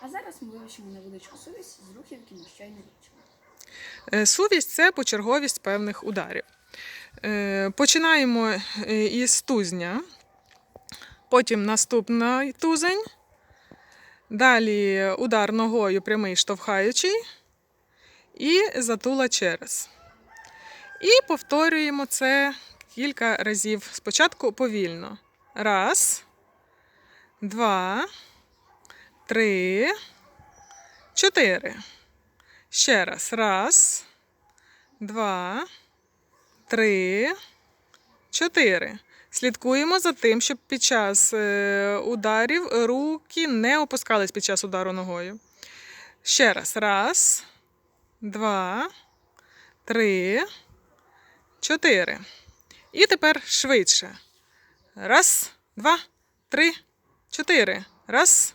А зараз ми вивчимо невеличку сувість з рухів, які ми щойно вивчили. Е, Сувість це почерговість певних ударів. Е, Починаємо е, із тузня, потім наступний тузень, далі удар ногою прямий штовхаючий і затула через. І повторюємо це кілька разів. Спочатку повільно. Раз, два, три, чотири. Ще раз. Раз, два, три, чотири. Слідкуємо за тим, щоб під час е, ударів руки не опускались під час удару ногою. Ще раз. Раз, два, три, чотири. І тепер швидше. Раз, два, три, чотири. Раз,